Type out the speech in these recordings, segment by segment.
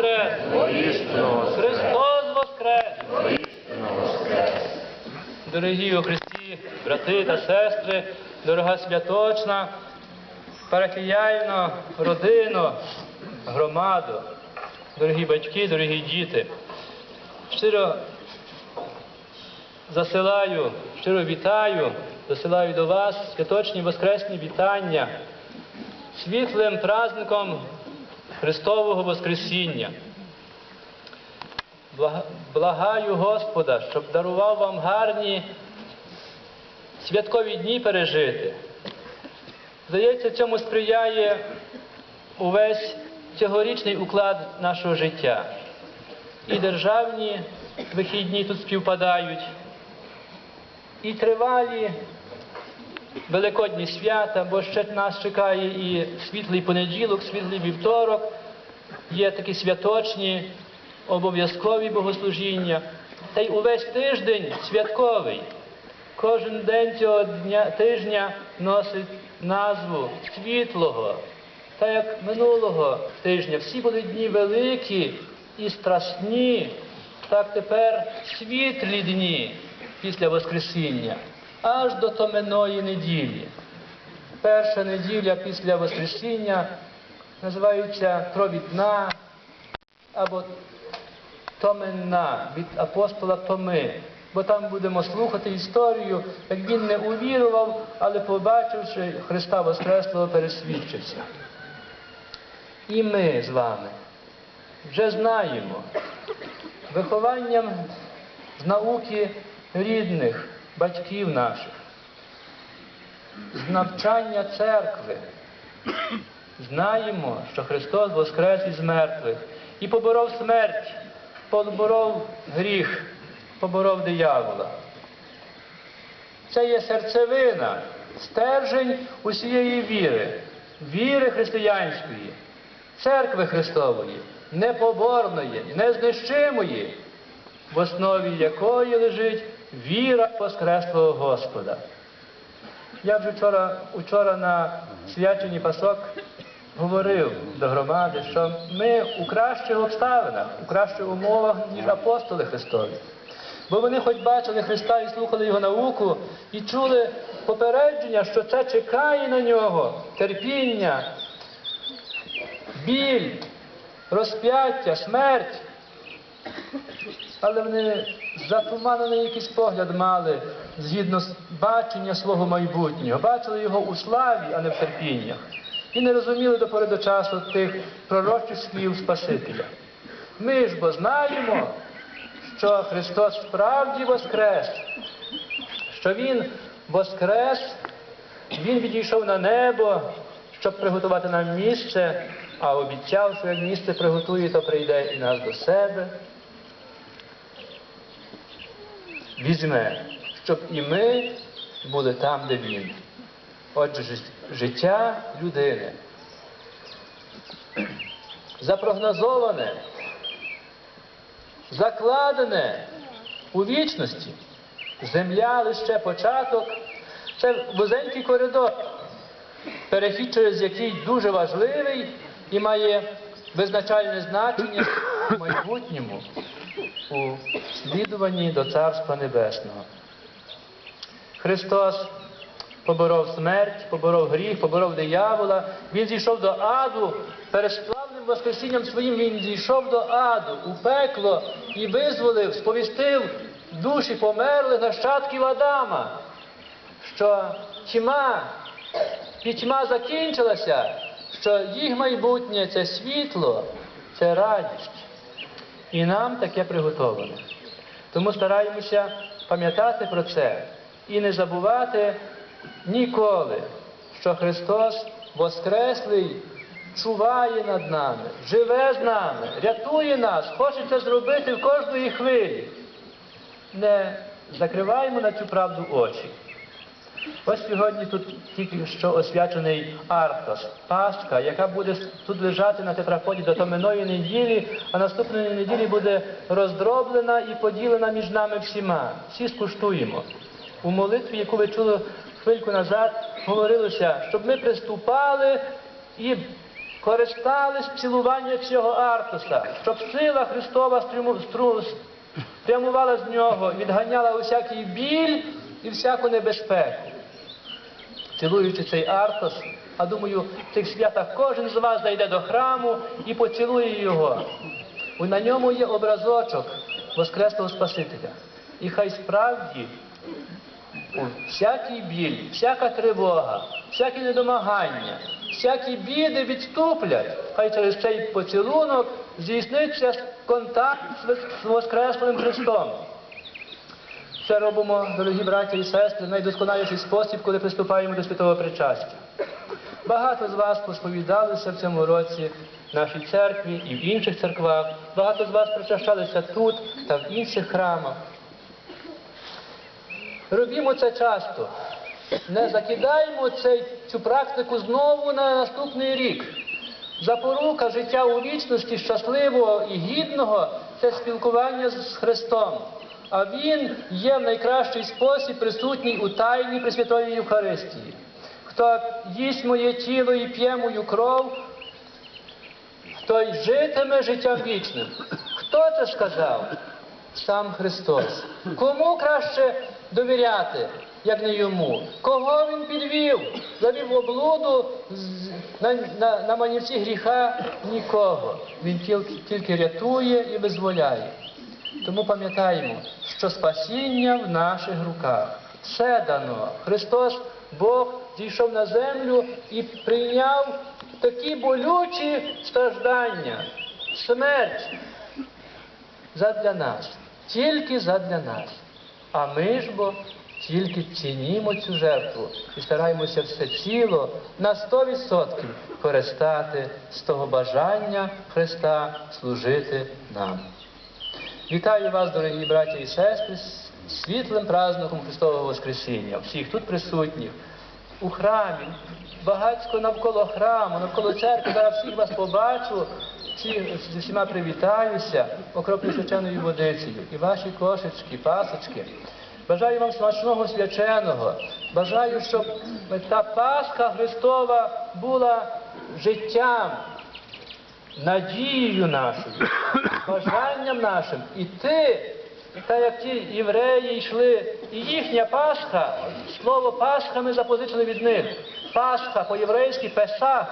воскрес! Христос воскрес! Дорогі у Христі, брати та сестри, дорога святочна, парафіяльна родину, громаду, дорогі батьки, дорогі діти. Щиро засилаю, щиро вітаю, засилаю до вас святочні воскресні вітання світлим праздником Христового Воскресіння. Благаю Господа, щоб дарував вам гарні святкові дні пережити. Здається, цьому сприяє увесь цьогорічний уклад нашого життя. І державні вихідні тут співпадають, і тривалі великодні свята, бо ще нас чекає і світлий понеділок, світлий вівторок, є такі святочні, обов'язкові богослужіння. Та й увесь тиждень святковий. Кожен день цього дня, тижня носить назву світлого. Та як минулого тижня всі були дні великі і страшні, так тепер світлі дні після Воскресіння, аж до томеної неділі. Перша неділя після Воскресіння називається провідна або Томенна від апостола Томи. Бо там будемо слухати історію, як він не увірував, але побачивши Христа Воскреслого, пересвідчився. І ми з вами вже знаємо вихованням з науки рідних, батьків наших, з навчання церкви. Знаємо, що Христос воскрес із мертвих і поборов смерть, поборов гріх, поборов диявола. Це є серцевина, стержень усієї віри, віри християнської, церкви Христової, непоборної, незнищимої, в основі якої лежить віра Воскреслого Господа. Я вже вчора, вчора на свяченні Пасок говорив до громади, що ми у кращих обставинах, у кращих умовах, ніж апостоли Христові. Бо вони хоч бачили Христа і слухали Його науку, і чули попередження, що це чекає на нього терпіння, біль, розп'яття, смерть. Але вони затуманений якийсь погляд мали згідно з бачення свого майбутнього. Бачили його у славі, а не в терпіннях. І не розуміли до пори до часу тих пророчих слів Спасителя. Ми ж бо знаємо, що Христос справді воскрес, що Він воскрес, Він відійшов на небо, щоб приготувати нам місце, а обіцяв, що як місце приготує, то прийде і нас до себе. Візьме, щоб і ми були там, де Він. Отже, життя людини запрогнозоване, закладене у вічності. Земля лише початок, це вузенький коридор, перехід через який дуже важливий і має визначальне значення в майбутньому у слідуванні до Царства Небесного. Христос поборов смерть, поборов гріх, поборов диявола. Він зійшов до аду, перед славним Воскресінням своїм він зійшов до аду, у пекло і визволив, сповістив душі померлих нащадків Адама, що тьма, пітьма закінчилася, що їх майбутнє це світло, це радість. І нам таке приготоване. Тому стараємося пам'ятати про це і не забувати ніколи, що Христос Воскреслий чуває над нами, живе з нами, рятує нас, хоче це зробити в кожної хвилі. Не закриваємо на цю правду очі. Ось сьогодні тут тільки що освячений Арктос, Пасха, яка буде тут лежати на тетраподі до томеної неділі, а наступної неділі буде роздроблена і поділена між нами всіма. Всі скуштуємо. У молитві, яку ви чули хвильку назад, говорилося, щоб ми приступали і користались цілування цього Артуса, щоб сила Христова спрямувала з нього, відганяла усякий біль і всяку небезпеку. Цілуючи цей Артос, а думаю, в цих святах кожен з вас зайде до храму і поцілує його. На ньому є образочок Воскреслого Спасителя. І хай справді всякий біль, всяка тривога, всякі недомагання, всякі біди відступлять. Хай через цей поцілунок здійсниться контакт з Вос- з Воскреслим Христом. Це робимо, дорогі браті і сестри, в найдосконаліший спосіб, коли приступаємо до святого причастя. Багато з вас посповідалися в цьому році в нашій церкві і в інших церквах. Багато з вас причащалися тут та в інших храмах. Робімо це часто. Не закидаємо цей, цю практику знову на наступний рік. Запорука життя у вічності щасливого і гідного це спілкування з Христом. А Він є в найкращий спосіб присутній у тайні Пресвятої Євхаристії. Хто їсть моє тіло і п'є мою кров, той житиме життям вічним. Хто це сказав? Сам Христос. Кому краще довіряти, як не йому? Кого він підвів? Завів облуду на, на, на манівці гріха нікого. Він тільки, тільки рятує і визволяє. Тому пам'ятаємо, що спасіння в наших руках. Все дано. Христос, Бог, зійшов на землю і прийняв такі болючі страждання, смерть задля нас, тільки задля нас. А ми ж бо тільки цінімо цю жертву і стараємося все ціло на 100% користати з того бажання Христа служити нам. Вітаю вас, дорогі браті і сестри, з світлим праздником Христового Воскресіння, всіх тут присутніх, у храмі, багатько навколо храму, навколо церкви. Зараз всіх вас побачу, всі, зі всіма привітаюся, окроплю свяченою водицею. І ваші кошечки, пасочки. Бажаю вам смачного свяченого. Бажаю, щоб та Пасха Христова була життям, надією нашою, бажанням нашим іти, так як ті євреї йшли, і їхня Пасха, слово Пасха ми запозичили від них. Пасха по-єврейськи Песах,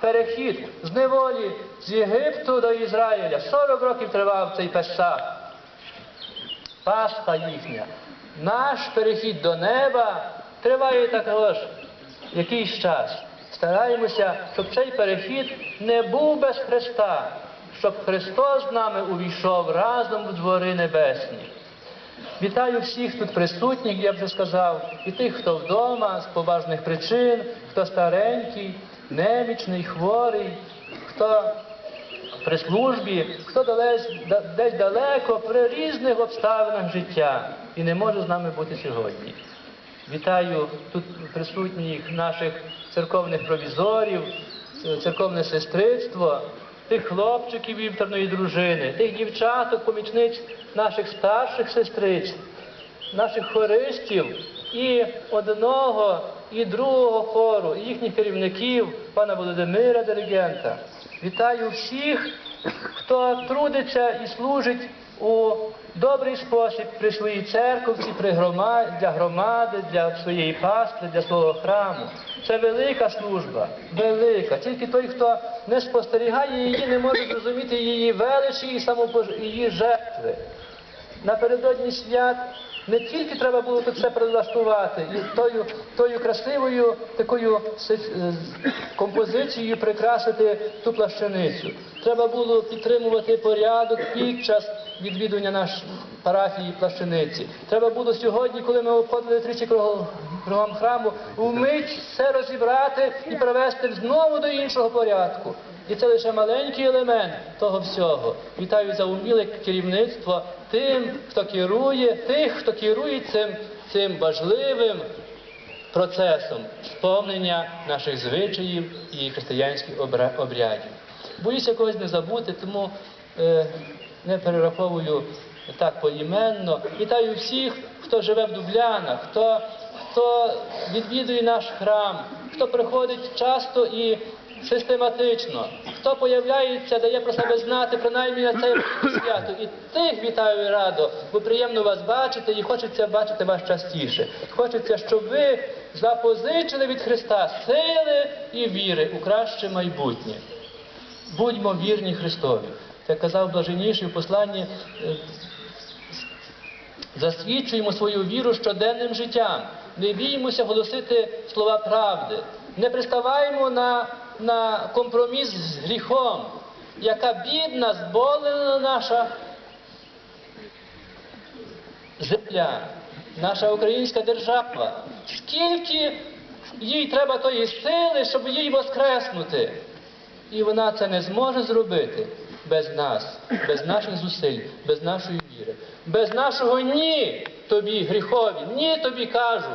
перехід з неволі з Єгипту до Ізраїля. 40 років тривав цей Песах. Пасха їхня. Наш перехід до неба триває також якийсь час. Стараємося, щоб цей перехід не був без Христа, щоб Христос з нами увійшов разом в двори небесні. Вітаю всіх тут присутніх, я вже сказав, і тих, хто вдома з поважних причин, хто старенький, немічний, хворий, хто при службі, хто десь, далеко при різних обставинах життя і не може з нами бути сьогодні. Вітаю тут присутніх наших церковних провізорів, церковне сестрицтво, тих хлопчиків вівторної дружини, тих дівчаток, помічниць наших старших сестриць, наших хористів і одного, і другого хору, і їхніх керівників, пана Володимира диригента. Вітаю всіх, хто трудиться і служить у добрий спосіб при своїй церковці, при громаді, для громади, для своєї пастви, для свого храму. Це велика служба, велика. Тільки той, хто не спостерігає її, не може зрозуміти її величі і самопож... її жертви. Напередодні свят не тільки треба було тут все прилаштувати і тою, тою красивою такою е, композицією прикрасити ту плащаницю. Треба було підтримувати порядок під час відвідування нашої парафії плащаниці. Треба було сьогодні, коли ми обходили тричі кругом храму, вмить все розібрати і привести знову до іншого порядку. І це лише маленький елемент того всього. Вітаю за уміле керівництво тим, хто керує, тих, хто керує цим, цим важливим процесом сповнення наших звичаїв і християнських обрядів. Боюся когось не забути, тому е, не перераховую так поіменно. Вітаю всіх, хто живе в Дублянах, хто, хто відвідує наш храм, хто приходить часто і систематично. Хто появляється, дає про себе знати, принаймні на це свято. І тих вітаю радо, бо приємно вас бачити і хочеться бачити вас частіше. Хочеться, щоб ви запозичили від Христа сили і віри у краще майбутнє. Будьмо вірні Христові. Як казав блаженніший у посланні, е, засвідчуємо свою віру щоденним життям. Не біймося голосити слова правди. Не приставаємо на, на компроміс з гріхом. Яка бідна, зболена наша земля, наша українська держава. Скільки їй треба тої сили, щоб їй воскреснути. І вона це не зможе зробити без нас, без наших зусиль, без нашої віри, без нашого ні тобі, гріхові, ні тобі кажу.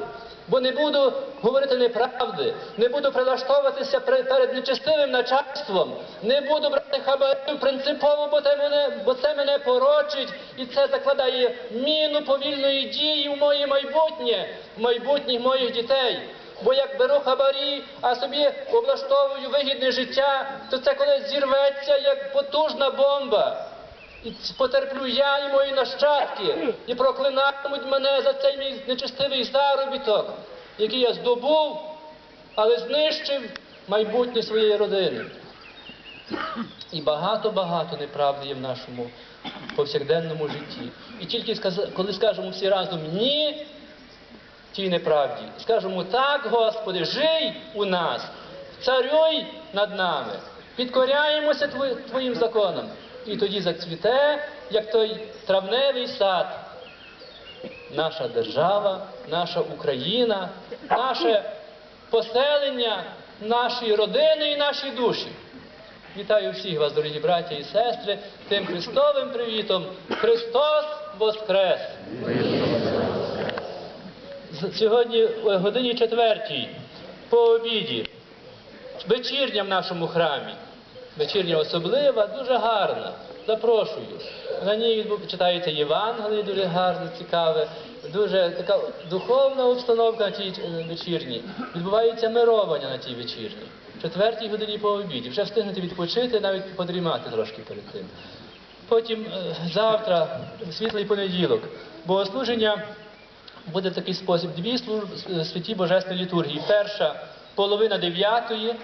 Бо не буду говорити неправди, не буду прилаштовуватися перед нечестивим начальством, не буду брати хабарів принципово, бо це мене, бо це мене порочить, і це закладає міну повільної дії в моє майбутнє, в майбутніх моїх дітей. Бо як беру хабарі, а собі облаштовую вигідне життя, то це колись зірветься як потужна бомба. Потерплю я і мої нащадки, і проклинатимуть мене за цей мій нечестивий заробіток, який я здобув, але знищив майбутнє своєї родини. І багато-багато неправди є в нашому повсякденному житті. І тільки коли скажемо всі разом ні тій неправді, скажемо так, Господи, жий у нас, царюй над нами, підкоряємося Твоїм законам. І тоді зацвіте, як той травневий сад, наша держава, наша Україна, наше поселення, наші родини і наші душі. Вітаю всіх вас, дорогі браті і сестри, тим Христовим привітом. Христос Воскрес! Сьогодні о годині четвертій по обіді, вечірня в нашому храмі. Вечірня особлива, дуже гарна. Запрошую. На ній читається Євангеліє, дуже гарне, цікаве, дуже така духовна обстановка на тій е, вечірній. Відбувається мировання на тій вечірній. В четвертій годині по обіді. Вже встигнете відпочити, навіть подрімати трошки перед тим. Потім е, завтра, світлий понеділок, богослуження буде в такий спосіб. Дві служби святі божественні літургії. Перша половина дев'ятої,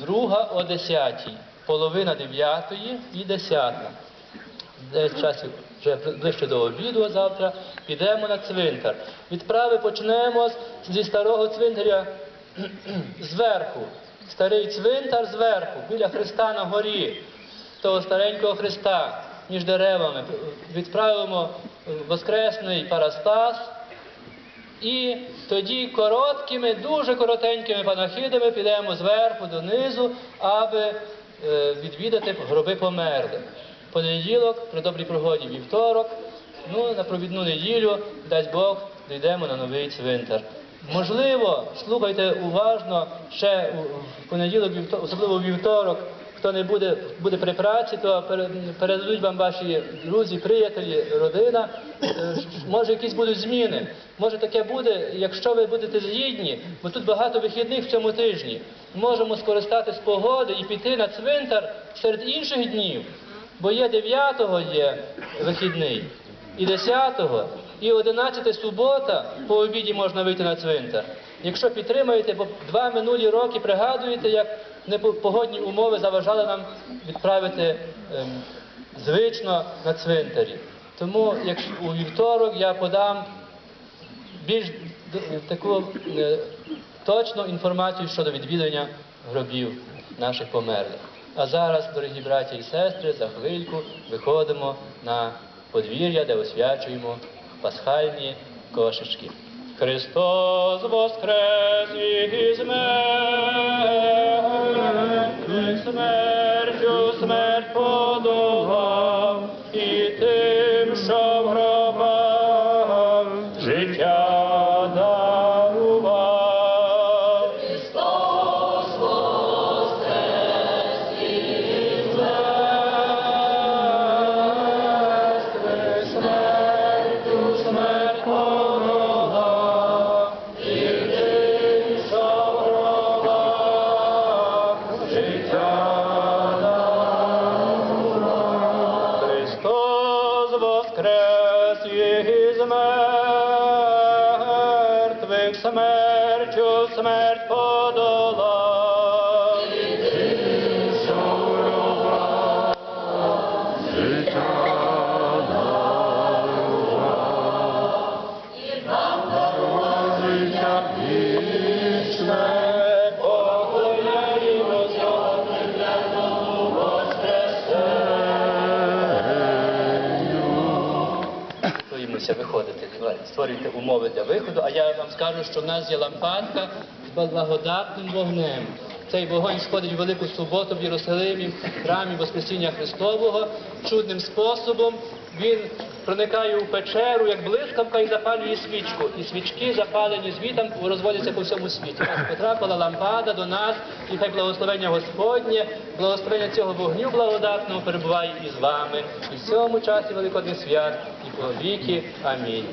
друга о десятій. Половина дев'ятої і десята. Десь часів вже ближче до обіду а завтра підемо на цвинтар. Відправи почнемо зі старого цвинтаря зверху. Старий цвинтар зверху, біля Христа на горі, того старенького Христа між деревами. Відправимо воскресний парастас. І тоді короткими, дуже коротенькими панахидами підемо зверху донизу, аби відвідати гроби померлих. Понеділок, при добрій пригоді, вівторок, ну, на провідну неділю, дасть Бог, дійдемо на новий цвинтар. Можливо, слухайте уважно ще в понеділок, особливо вівторок, хто не буде, буде при праці, то передадуть вам ваші друзі, приятелі, родина. Е, Може, якісь будуть зміни. Може, таке буде, якщо ви будете згідні, бо тут багато вихідних в цьому тижні. Можемо скористатись погоди і піти на цвинтар серед інших днів. Бо є 9-го є вихідний, і 10-го, і 11 субота по обіді можна вийти на цвинтар. Якщо підтримаєте, бо два минулі роки пригадуєте, як непогодні умови заважали нам відправити ем, звично на цвинтарі. Тому якщо у вівторок я подам більш таку е, точну інформацію щодо відвідання гробів наших померлих. А зараз, дорогі браті і сестри, за хвильку виходимо на подвір'я, де освячуємо пасхальні кошечки. Христос воскрес із мертвих, смертю смерть подолав, і тим, що в гробах життя смертю смерть Створюйте умови для виходу, а я вам скажу, що в нас є лампадка з благодатним вогнем. Цей вогонь сходить в Велику суботу в Єрусалимі, в храмі Воскресіння Христового. Чудним способом він проникає у печеру, як блискавка, і запалює свічку. І свічки, запалені звітом, розводяться по всьому світі. Потрапила лампада до нас, і хай благословення Господнє, благословення цього вогню благодатного перебуває із вами і в цьому часі Великодних свят, і по віки. Амінь.